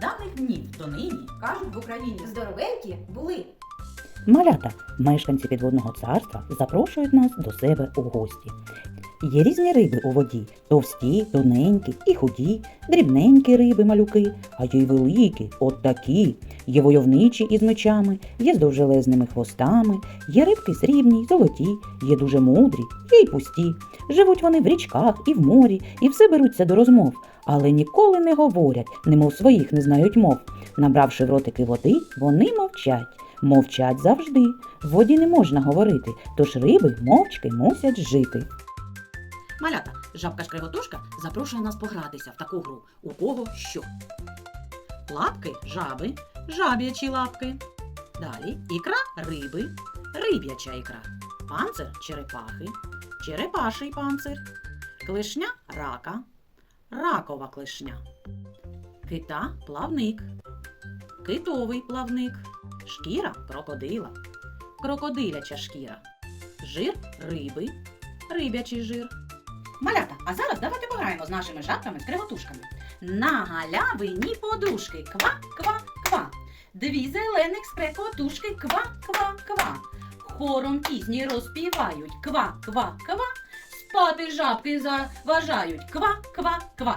давних днів донині Кажуть, в Україні здоровенькі були. Малята, мешканці підводного царства запрошують нас до себе у гості. Є різні риби у воді: товсті, тоненькі і худі, дрібненькі риби малюки, а є й великі, от такі. Є войовничі із мечами, є з довжелезними хвостами, є рибки срібні золоті, є дуже мудрі, є й пусті. Живуть вони в річках і в морі, і все беруться до розмов, але ніколи не говорять, немов своїх не знають мов. Набравши в ротики води, вони мовчать. Мовчать завжди. В воді не можна говорити, тож риби мовчки мусять жити. малята, жабка шкреготушка запрошує нас погратися в таку гру. У кого що? Лапки жаби, жаб'ячі лапки. Далі ікра риби, риб'яча ікра. Панцир черепахи, черепаший панцир. Клешня рака, ракова клешня. Кита плавник, китовий плавник, шкіра крокодила, крокодиляча шкіра, жир риби, рибячий жир. Малята, а зараз давайте пограємо з нашими жабками скриготушками. На галявині подушки ква-ква-ква. Дві зелених скрекотушки ква-ква-ква. Хором пісні розпівають ква-ква-ква. Спати жабки заважають ква-ква-ква.